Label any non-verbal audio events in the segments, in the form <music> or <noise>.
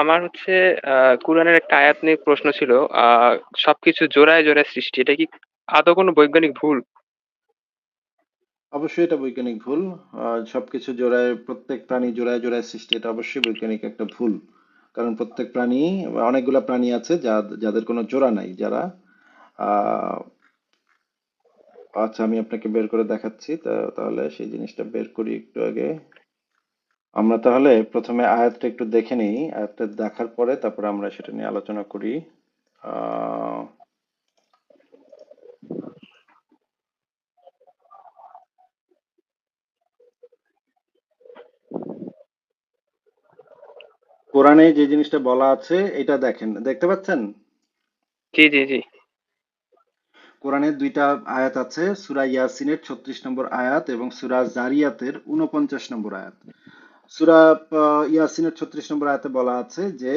আমার হচ্ছে কোরআনের একটা আয়াত নিয়ে প্রশ্ন ছিল সবকিছু জোড়ায় জোড়ায় সৃষ্টি, এটা কি আদৌ কোনো বৈজ্ঞানিক ভুল? অবশ্যই এটা বৈজ্ঞানিক ভুল সবকিছু জোড়ায়, প্রত্যেক প্রাণী জোড়ায় জোড়ায় সৃষ্টি, এটা অবশ্যই বৈজ্ঞানিক একটা ভুল। কারণ প্রত্যেক প্রাণী, অনেকগুলা প্রাণী আছে যা, যাদের কোনো জোড়া নাই, যারা আচ্ছা আমি আপনাকে বের করে দেখাচ্ছি তাহলে সেই জিনিসটা বের করি একটু আগে। আমরা তাহলে প্রথমে আয়াতটা একটু দেখে নিই। আয়াতটা দেখার পরে তারপরে আমরা সেটা নিয়ে আলোচনা করি। কোরআনে যে জিনিসটা বলা আছে এটা দেখেন। দেখতে পাচ্ছেন? জি জি জি। কোরআনের দুইটা আয়াত আছে সূরা ইয়াসিনের ছত্রিশ নম্বর আয়াত এবং সূরা জারিয়াতের উনপঞ্চাশ নম্বর আয়াত। সূরা ইয়াসিনের ছত্রিশ নম্বর আয়াতে বলা আছে যে,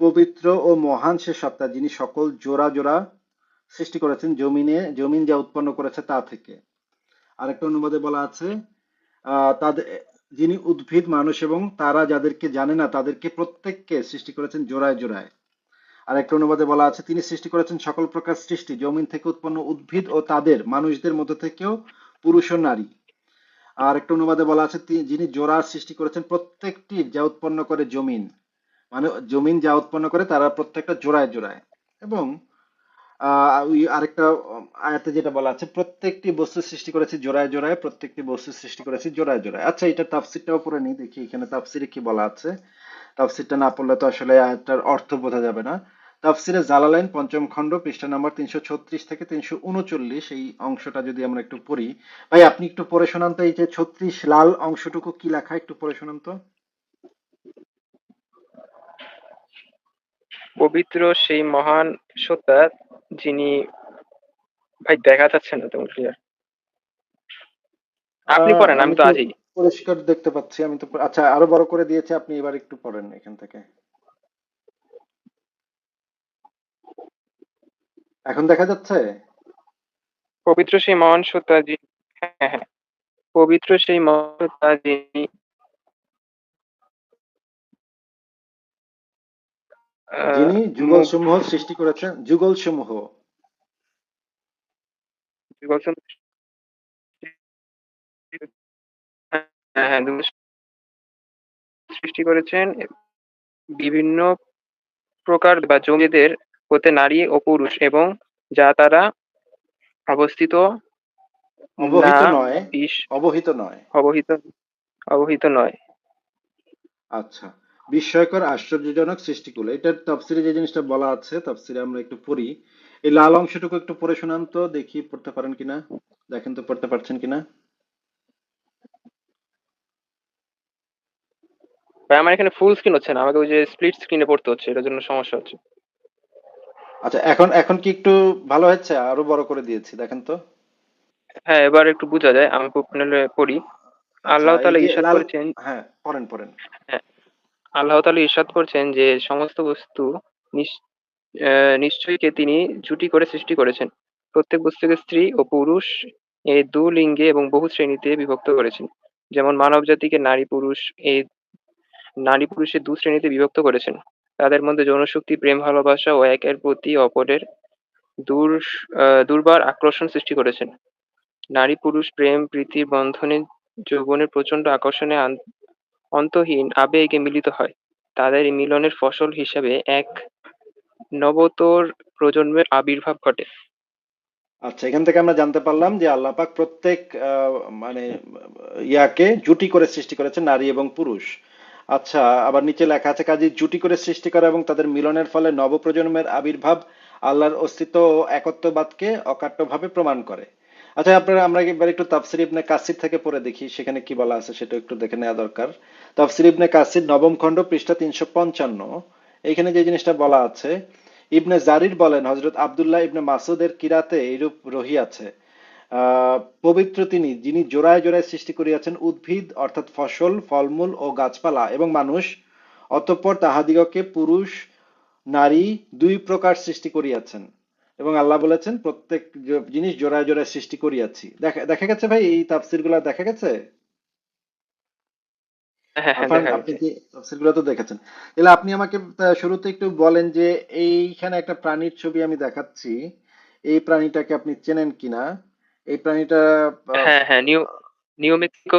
পবিত্র ও মহান সে সত্তা যিনি সকল জোড়া জোড়া সৃষ্টি করেছেন, জমিনে, জমিন যা উৎপন্ন করেছে তা থেকে। আরেকটা অনুবাদে বলা আছে তাদের যিনি উদ্ভিদ, মানুষ এবং তারা যাদেরকে জানে না, তাদেরকে প্রত্যেককে সৃষ্টি করেছেন জোড়ায় জোড়ায়। আর একটা অনুবাদে বলা আছে, তিনি সৃষ্টি করেছেন সকল প্রকার সৃষ্টি, জমিন থেকে উৎপন্ন উদ্ভিদ ও তাদের, মানুষদের মধ্য থেকেও পুরুষ ও নারী। আর একটা অনুবাদে বলা আছে যিনি জোড়া সৃষ্টি করেছেন প্রত্যেকটি যা উৎপন্ন করে জমিন। মানে জমিন যা উৎপন্ন করে তারা প্রত্যেকটা জোড়ায় জোড়ায়। এবং আরেকটা আয়াতে যেটা বলা আছে, প্রত্যেকটি বস্তু সৃষ্টি করেছে জোড়ায় জোড়ায়, প্রত্যেকটি বস্তু সৃষ্টি করেছে জোড়ায় জোড়ায়। আচ্ছা এটা তাফসিরটাও পড়ে নিই, দেখি এখানে তাফসিরে কি বলা আছে। তাফসিরটা না পড়লে তো আসলে আয়াতটার অর্থ বোঝা যাবে না। তাফসিরে জালালাইন পঞ্চম খণ্ড পৃষ্ঠা নাম্বার তিনশো ছত্রিশ থেকে তিনশো উনচল্লিশ। এই অংশটা যদি আমরা একটু পড়ি। ভাই আপনি একটু পড়ে শোনান তো এই যে ছত্রিশ লাল অংশটুকু কি লেখা? একটু পড়ে শোনান তো। পবিত্র সেই মহান সত্তা যিনি ভাই দেখা যাচ্ছে না তেমন ক্লিয়ার আপনি পড়েন আমি তো আছি পরিষ্কার দেখতে পাচ্ছি আমি তো আচ্ছা আরও বড় করে দিয়েছে আপনি এবার একটু পড়েন এখান থেকে। এখন দেখা যাচ্ছে? পবিত্র সেই মহান সত্তা যিনি হ্যাঁ হ্যাঁ। পবিত্র সেই মহান সত্তা যিনি যিনি যুগল সমূহ সৃষ্টি করেছেন যুগল সমূহ যুগল হ্যাঁ হ্যাঁ যুগল সৃষ্টি করেছেন বিভিন্ন প্রকার বা জমিদের হতে নারী ও পুরুষ এবং যা তারা অবস্থিত অবহিত নয় অবহিত নয়। অবহিত অবহিত নয়। আচ্ছা বিস্ময়কর আশ্চর্যজনক সৃষ্টিকুল। এটার তাফসিরে যে জিনিসটা বলা আছে তাফসিরে আমরা একটু পড়ি। এই লাল অংশটুকু একটু পড়ে শোনান তো দেখি পড়তে পারেন কিনা। দেখেন তো পড়তে পারছেন কিনা? ভাই আমার এখানে ফুল স্ক্রিন হচ্ছে না আমাকে ওই যে স্প্লিট স্ক্রিনে পড়তে হচ্ছে এটার জন্য সমস্যা হচ্ছে। আচ্ছা এখন এখন কি একটু ভালো হচ্ছে আরও বড় করে দিয়েছি দেখেন তো। হ্যাঁ এবার একটু বোঝা যায় আমি খুব পড়ি। আচ্ছা আল্লাহ তাআলা ইরশাদ করেছেন। হ্যাঁ পড়েন পড়েন। আল্লাহ তাআলা ইরশাদ করছেন যে সমস্ত বস্তু নিশ্চয়ই কে তিনি জুটি করে সৃষ্টি করেছেন। প্রত্যেক বস্তুকে স্ত্রী ও পুরুষ এই দু লিঙ্গে এবং বহু শ্রেণীতে বিভক্ত করেছেন। যেমন মানব জাতিকে নারী পুরুষ এই নারী পুরুষের দু শ্রেণীতে বিভক্ত করেছেন। তাদের মধ্যে যৌনশক্তি প্রেম, ভালোবাসা ও একের প্রতি অপরের দূর দুর্বার আকর্ষণ সৃষ্টি করেছেন। নারী, পুরুষ, প্রেম প্রীতির বন্ধনে, যৌবনের প্রচণ্ড আকর্ষণে অন্তহীন আবেগে মিলিত হয়। তাদের মিলনের ফসল হিসাবে এক নবতর প্রজন্মের আবির্ভাব ঘটে। আচ্ছা এখান থেকে আমরা জানতে পারলাম যে আল্লাহ পাক প্রত্যেক মানে ইয়াকে জুটি করে সৃষ্টি করেছেন নারী এবং পুরুষ। আচ্ছা আবার নিচে লেখা আছে কাজে জুটি করে সৃষ্টি করা এবং তাদের মিলনের ফলে নবপ্রজন্মের আবির্ভাব আল্লাহর অস্তিত্ব ও একত্ববাদকে অকাট্যভাবে প্রমাণ করে। আচ্ছা আপনারা আমরা এবার একটু তাফসির ইবনে কাসির থেকে পড়ে দেখি সেখানে কি বলা আছে সেটা একটু দেখে নেওয়া দরকার। তাফসির ইবনে কাসির নবম খণ্ড পৃষ্ঠা তিনশো পঞ্চান্ন। এখানে যে জিনিসটা বলা আছে ইবনে জারির বলেন হজরত আবদুল্লাহ ইবনে মাসুদের কিরাতে এইরূপ রহিয়াছে আহ, পবিত্র তিনি যিনি জোড়ায় জোড়ায় সৃষ্টি করিয়াছেন উদ্ভিদ অর্থাৎ ফসল ফলমূল ও গাছপালা এবং মানুষ। অতঃপর তাহাদিগকে পুরুষ নারী দুই প্রকার সৃষ্টি করিয়াছেন। এবং আল্লাহ বলেছেন প্রত্যেক জিনিস জোড়ায় জোড়ায় সৃষ্টি করিয়াছি। দেখা দেখা গেছে ভাই এই তাফসিরগুলা দেখা গেছে? হ্যাঁ হ্যাঁ তো দেখেছেন? তাহলে আপনি আমাকে শুরুতে একটু বলেন যে এইখানে একটা প্রাণীর ছবি আমি দেখাচ্ছি। এই প্রাণীটাকে আপনি চেনেন কিনা? এই প্রাণীটা হ্যাঁ হ্যাঁ নিউ নিউ মেক্সিকো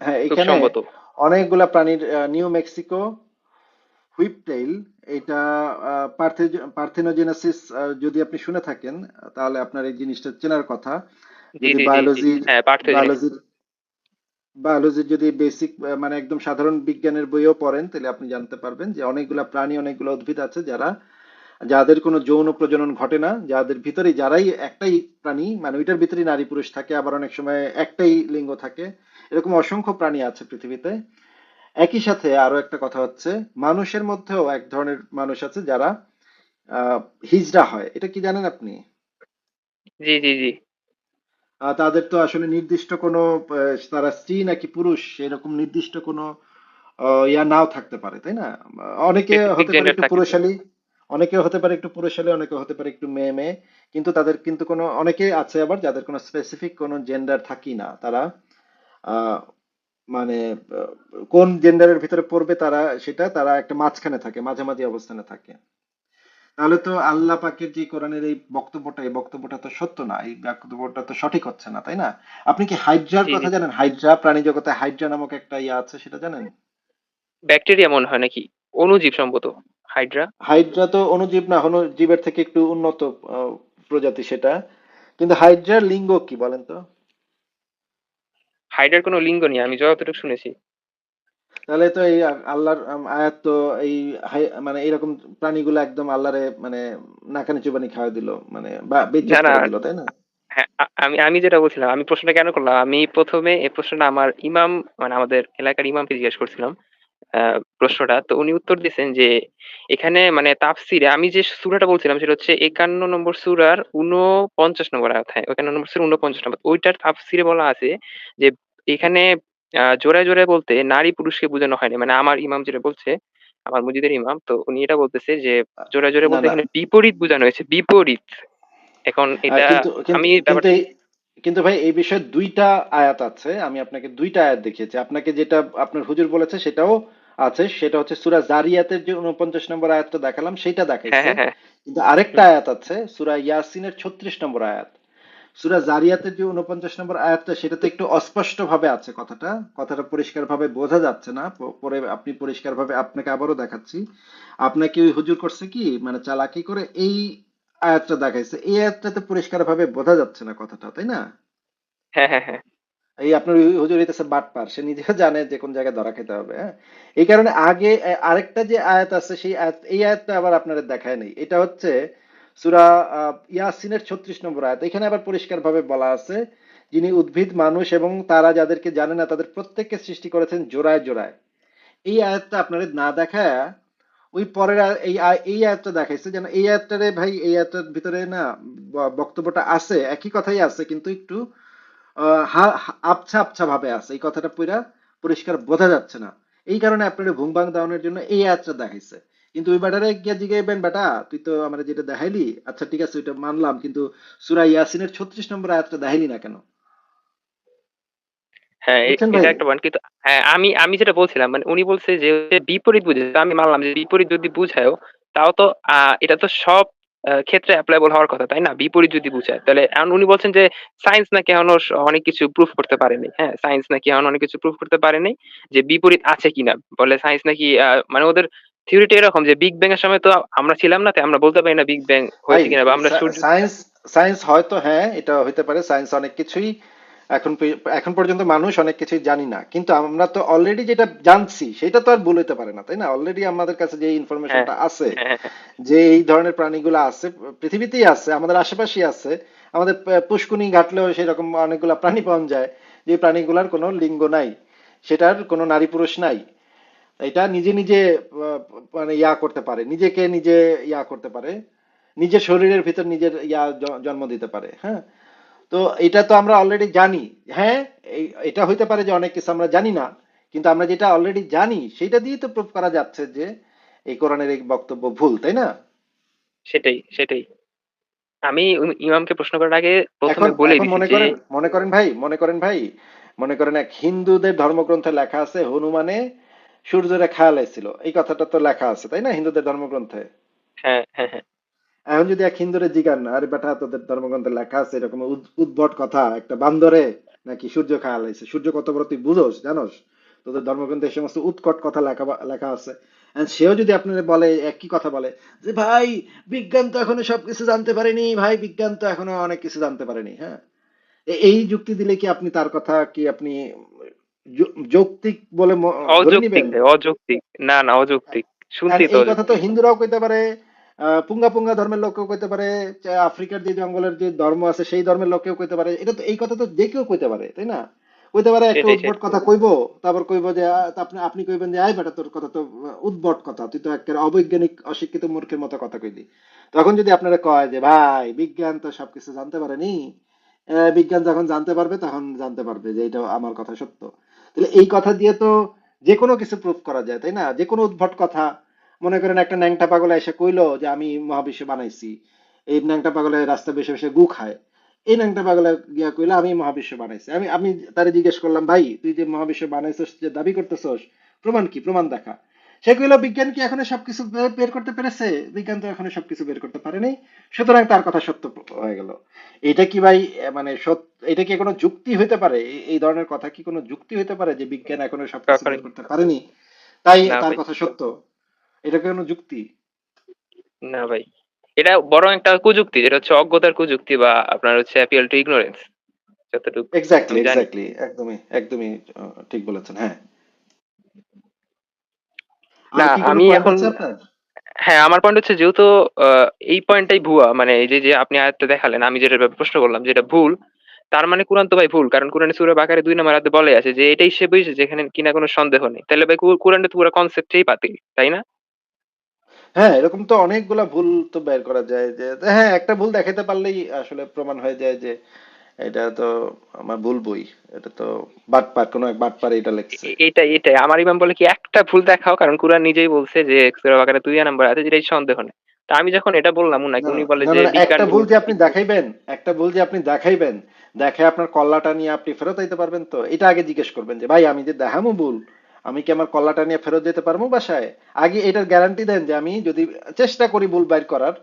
হ্যাঁ এখানে অনেকগুলা প্রাণীর নিউ মেক্সিকো হুইপটেইল এটা পার্থেনোজেনেসিস যদি আপনি শুনে থাকেন তাহলে আপনার এই জিনিসটা চেনার কথা। যদি জি জি জি বায়োলজির হ্যাঁ বায়োলজির বায়োলজির যদি বেসিক মানে একদম সাধারণ বিজ্ঞানের বইও পড়েন তাহলে আপনি জানতে পারবেন যে অনেকগুলা প্রাণী অনেকগুলো উদ্ভিদ আছে যারা যাদের কোনো যৌন প্রজনন ঘটে না যাদের ভিতরে যারাই একটাই প্রাণী মানে ওইটার ভিতরেই নারী পুরুষ থাকে আবার অনেক সময় একটাই লিঙ্গ থাকে এরকম অসংখ্য প্রাণী আছে পৃথিবীতে। একই সাথে আরও একটা কথা হচ্ছে মানুষের মধ্যেও এক ধরনের মানুষ আছে যারা হিজড়া হয়। এটা কি জানেন আপনি? জি জি জি। তাদের তো আসলে নির্দিষ্ট কোনো তারা স্ত্রী নাকি পুরুষ এরকম নির্দিষ্ট কোনো ইয়া নাও থাকতে পারে তাই না? অনেকে হতে পারে একটু পারে। পুরুষালী। অনেকে হতে পারে একটু পুরুষালী অনেকে হতে পারে একটু মেয়ে মেয়ে কিন্তু তাদের কিন্তু কোনো অনেকে আছে আবার যাদের কোনো স্পেসিফিক কোনো জেন্ডার থাকি না। তারা মানে কোন জেন্ডারের ভিতরে পড়বে তারা সেটা তারা একটা মাঝখানে থাকে মাঝামাঝি অবস্থানে থাকে। তাহলে তো আল্লাহ পাকের যে কোরআনের এই বক্তব্যটা এই বক্তব্যটা তো সত্য না এই বক্তব্যটা তো সঠিক হচ্ছে না তাই না? আপনি কি হাইড্রার কথা জানেন? হাইড্রা প্রাণী জগতে হাইড্রা নামক একটা ইয়া আছে সেটা জানেন? ব্যাকটেরিয়া মনে হয় নাকি? অনুজীব সম্ভবত। হাইড্রা? হাইড্রা তো অণুজীব না অণুজীবের থেকে একটু উন্নত প্রজাতি সেটা। কিন্তু হাইড্রার লিঙ্গ কি বলেন তো? হাইড্রার কোনো লিঙ্গ নেই আমি যতটুকু শুনেছি। তাহলে তো এই আল্লাহর আয়াত তো এই মানে এরকম প্রাণীগুলো একদম আল্লাহরে মানে নাকানি চুবানি খাওয়া দিল মানে বা না। দিল তাই না? হ্যাঁ আমি আমি যেটা বলছিলাম আমি প্রশ্নটা কেন করলাম আমি প্রথমে এই প্রশ্নটা আমার ইমাম মানে আমাদের এলাকার ইমামকে জিজ্ঞেস করছিলাম প্রশ্নটা। তো উনি উত্তর দিয়েছেন যে এখানে মানে তাফসিরে আমি যে সূরাটা বলছিলাম সেটা হচ্ছে একান্ন নম্বর সূরার উনপঞ্চাশ নম্বর আয়াত। হ্যাঁ একান্ন নম্বর সূরা উনপঞ্চাশ নম্বর। ওইটার তাফসিরে বলা আছে যে এখানে জোড়ায় জোড়ায় বলতে নারী পুরুষকে বোঝানো হয়নি। মানে আমার ইমাম যেটা বলছে আমার মসজিদের ইমাম তো উনি এটা বলতেছে যে জোড়ায় জোড়ায় না, বলতে এখানে বিপরীত বোঝানো হয়েছে বিপরীত। এখন এটা আমি কিন্তু ভাই এই বিষয়ে দুইটা আয়াত আছে। আমি আপনাকে দুইটা আয়াত দেখিয়েছি। আপনাকে যেটা আপনার হুজুর বলেছে সেটাও আছে সেটা হচ্ছে সূরা জারিয়াতের যে উনপঞ্চাশ নম্বর আয়াতটা দেখালাম সেটা হ্যাঁ দেখাইছে। হ্যাঁ হ্যাঁ কিন্তু আরেকটা আয়াত আছে সূরা ইয়াসিনের ছত্রিশ নম্বর আয়াত। সূরা জারিয়াতের যে উনপঞ্চাশ নম্বর আয়াতটা সেটাতে একটু অস্পষ্ট ভাবে আছে কথাটা। কথাটা পরিষ্কার ভাবে বোঝা যাচ্ছে না পরে আপনি পরিষ্কার ভাবে আপনাকে আবারও দেখাচ্ছি। আপনাকে ওই হুজুর করছে কি মানে চালাকি করে এই আয়াতটা দেখাইছে। এই আয়াতটাতে পরিষ্কার ভাবে বোঝা যাচ্ছে না কথাটা তাই না? হ্যাঁ হ্যাঁ হ্যাঁ। এই আপনার হুজুর হইতেছে বাটপার, সে নিজেও <laughs> জানে যে কোন জায়গায় ধরা খেতে হবে হ্যাঁ? এই কারণে আগে আরেকটা যে আয়াত আছে, সেই আয়াত, এই আয়াতটা আবার আপনাদের দেখায় নেই। এটা হচ্ছে সূরা ইয়াসিনের ছত্রিশ নম্বর আয়াত। এখানে আবার পরিষ্কার ভাবে বলা আছে, যিনি উদ্ভিদ, মানুষ এবং তারা যাদেরকে জানে না, তাদের প্রত্যেককে সৃষ্টি করেছেন জোড়ায় জোড়ায়। এই আয়াতটা আপনাদের না দেখায়, ওই পরের এই এই আয়াতটা দেখাইছে, যেন এই আয়াতটারে ভাই, এই আয়াতটার ভিতরে না বক্তব্যটা আছে, একই কথাই আছে, কিন্তু একটু আবছা আবছা ভাবে আছে। এই কথাটা পুরা পরিষ্কার বোঝা যাচ্ছে না। এই কারণে আপনার ভুং ভাং দাওয়ানোর জন্য এই আয়াতটা দেখাইছে। কিন্তু ওই ব্যাটারে গিয়া জিগাইবেন বেটা তুই তো আমার যেটা দেখাইলি আচ্ছা ঠিক আছে ওইটা মানলাম কিন্তু সূরা ইয়াসিনের ছত্রিশ নম্বর আয়াতটা দেখাইলি না কেন? হ্যাঁ এটা একটা পয়েন্ট কিন্তু হ্যাঁ আমি আমি যেটা বলছিলাম মানে উনি বলছে যে বিপরীত বুঝে আমি মানলাম যে বিপরীত যদি বুঝায়ও তাও তো আহ, এটা তো সব ক্ষেত্রে অ্যাপ্লাইবল হওয়ার কথা তাই না? বিপরীত যদি বুঝায় তাহলে এখন উনি বলছেন যে সায়েন্স নাকি এখনও অনেক কিছু প্রুফ করতে পারেনি। হ্যাঁ সায়েন্স নাকি এখন অনেক কিছু প্রুফ করতে পারেনি যে বিপরীত আছে কিনা। বলে সায়েন্স নাকি মানে ওদের থিওরিটা এরকম যে বিগ ব্যাং এর সময় তো আমরা ছিলাম না তাই আমরা বলতে পারি না বিগ ব্যাং হয়েছে কিনা বা আমরা সায়েন্স সায়েন্স হয়তো হ্যাঁ এটা হইতে পারে সায়েন্স অনেক কিছুই এখন এখন পর্যন্ত মানুষ অনেক কিছুই জানি না। কিন্তু আমরা তো অলরেডি যেটা জানছি সেটা তো আর হইতে পারে না তাই না? অলরেডি আমাদের কাছে যে ইনফরমেশনটা আছে হ্যাঁ হ্যাঁ যে এই ধরনের প্রাণীগুলো আছে পৃথিবীতেই আছে আমাদের আশেপাশেই আছে আমাদের পুষ্কুনি ঘাটলেও সেরকম অনেকগুলা প্রাণী পাওয়া যায় যে প্রাণীগুলার কোনো লিঙ্গ নাই সেটার কোনো নারী পুরুষ নাই। এটা নিজে নিজে মানে ইয়া করতে পারে নিজেকে নিজে ইয়া করতে পারে নিজের শরীরের ভিতর নিজের ইয়া জন্ম দিতে পারে হ্যাঁ? তো এটা তো আমরা অলরেডি জানি। হ্যাঁ এটা হইতে পারে যে অনেক কিছু আমরা জানি না কিন্তু আমরা যেটা অলরেডি জানি সেটা দিয়ে তো প্রুফ করা যাচ্ছে যে এই কোরআনের এই বক্তব্য ভুল তাই না? সেটাই সেটাই। আমি ইমামকে প্রশ্ন করার আগে প্রথমে বলে দিছি মনে করেন মনে করেন ভাই মনে করেন ভাই মনে করেন এক হিন্দুদের ধর্মগ্রন্থে লেখা আছে হনুমানে সূর্যরে খেয়াল ছিল এই কথাটা তো লেখা আছে তাই না হিন্দুদের ধর্মগ্রন্থে? হ্যাঁ হ্যাঁ হ্যাঁ। এখন যদি এক হিন্দুরে জিগান না আরে বেটা তোদের ধর্মগ্রন্থে লেখা আছে এরকম উদ্ভট কথা একটা বান্দরে নাকি সূর্য খেয়াল আছে সূর্য কত বড় তুই বুঝোস জানোস? তোদের ধর্মগ্রন্থে এই সমস্ত উৎকট কথা লেখা লেখা আছে। সেও যদি আপনার বলে একই কথা বলে যে ভাই বিজ্ঞান তো এখনও সবকিছু জানতে পারেনি ভাই বিজ্ঞান তো এখনও অনেক কিছু জানতে পারেনি হ্যাঁ? এই যুক্তি দিলে কি আপনি তার কথা কি আপনি যৌক্তিক বলে অযৌক্তিক না না অযৌক্তিক। আর শুনতেই তো এই কথা তো। হিন্দুরাও কইতে পারে পুঙ্গা পুঙ্গা ধর্মের লোকও কইতে পারে আফ্রিকার যে জঙ্গলের যে ধর্ম আছে সেই ধর্মের লোকেও কইতে পারে। এটা তো এই কথা তো যে কেউ কইতে পারে তাই না? কইতে পারে একটা উদ্ভট কথা কইবো তারপর কইবো যে আপনি আপনি কইবেন যে আই বেটা তোর কথা তো উদ্ভট কথা তুই তো একটা অবৈজ্ঞানিক অশিক্ষিত মূর্খের মতো কথা কইলি। তখন যদি আপনারা কয় যে ভাই বিজ্ঞান তো সবকিছু জানতে পারেনি বিজ্ঞান যখন জানতে পারবে তখন জানতে পারবে যে এটা আমার কথা সত্য। তাহলে এই কথা দিয়ে তো যে কোনো কিছু প্রুফ করা যায় তাই না? যে কোনো উদ্ভট কথা মনে করেন একটা ন্যাংটা পাগলা এসে কইলো যে আমি মহাবিশ্ব বানাইছি। এই ন্যাংটা পাগলে রাস্তা বেশি বেশি গু খায়। এই ন্যাংটা পাগলা গিয়া কইলো আমি মহাবিশ্ব বানাইছি। আমি আমি তারে জিজ্ঞেস করলাম ভাই তুই যে মহাবিশ্ব বানাইছস যে দাবি করতেছস প্রমাণ কি? প্রমাণ দেখা। সে কইলো বিজ্ঞান কি এখনও সবকিছু বের করতে পেরেছে? বিজ্ঞান তো এখনও সবকিছু বের করতে পারেনি। সুতরাং তার কথা সত্য হয়ে গেল। এটা কি ভাই মানে সত্য এটা কি কোনো যুক্তি হইতে পারে? এই- ধরনের কথা কি কোনো যুক্তি হইতে পারে যে বিজ্ঞান এখনও সবকিছু বের। করতে পারেনি? তাই তার কথা সত্য। এটা কোনো যুক্তি? না ভাই এটা বরং একটা কুযুক্তি যেটা হচ্ছে অজ্ঞতার কুযুক্তি বা আপনার হচ্ছে অ্যাপিয়াল টু ইগনোরেন্স যতটুকু এক্স্যাক্টলি এক্স্যাক্টলি একদমই একদমই ঠিক বলেছেন হ্যাঁ। না, আমি এখন- হ্যাঁ আমার পয়েন্ট হচ্ছে যেহেতু এই পয়েন্টটাই ভুয়া মানে এই যে যে আপনি আয়াতটা দেখালেন আমি যেটা ব্যাপারে প্রশ্ন করলাম যেটা ভুল তার মানে কোরআন তো ভাই ভুল কারণ কোরআনে সূরা বাকারে দুই নম্বর আয়াতে বলে আছে যে এটাই সে বুঝেছে যেখানে কিনা কোনো সন্দেহ নেই। তাহলে ভাই কু- কোরআনে তো পুরো কনসেপ্টই বাতিল তাই না? হ্যাঁ এরকম তো অনেকগুলা ভুল তো বের করা যায় যে হ্যাঁ একটা ভুল দেখাতে পারলেই আসলে প্রমাণ হয়ে যায় যে এটা তো আমার ভুল বই এটা তো বাটপার কোনো এক বাটপার এটা লিখছে। এটাই এটাই। আমার ইমাম বলে কি একটা ভুল দেখাও কারণ কোরআন নিজেই বলছে যে সূরা বাকারে দুই নম্বর আয়াতে যেটাই সন্দেহ নেই। তা আমি যখন এটা বললাম উনাকে উনি বলে যে একটা ভুল ভুল। যে আপনি দেখাইবেন একটা ভুল যে আপনি দেখাইবেন দেখে আপনার কল্লাটা নিয়ে আপনি ফেরত আইতে পারবেন তো এটা আগে জিজ্ঞেস করবেন যে ভাই আমি যে দেখামো ভুল আমি কি আমার কল্লাটা নিয়ে ফেরত যেতে পারব বাসায়? আগে এটার গ্যারান্টি দেন যে আমি যদি চেষ্টা করি ভুল বাইর করার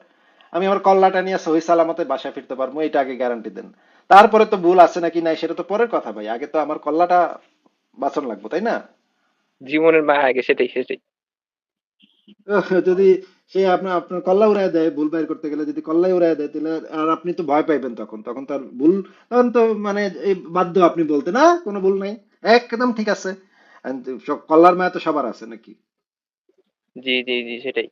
আমি আমার কল্লাটা নিয়ে সহি সালামতে বাসায় ফিরতে পারব এটা আগে গ্যারান্টি দেন। তারপরে তো ভুল আছে নাকি নাই সেটা তো পরের কথা ভাই আগে তো আমার কল্লাটা বাঁচন লাগবো তাই না? জীবনের মায়া আগে সেটাই সেটাই। যদি সে আপনার আপনার কল্লা উড়ায় দেয় ভুল বাইর করতে গেলে যদি কল্লাই উড়ায় দেয় তাহলে আর আপনি তো ভয় পাইবেন তখন তখন তার ভুল তখন তো মানে এই বাধ্য আপনি বলতে না? কোনো ভুল নাই? একদম ঠিক আছে। কল্লার মায়া তো সবার আছে নাকি? জি জি জি সেটাই।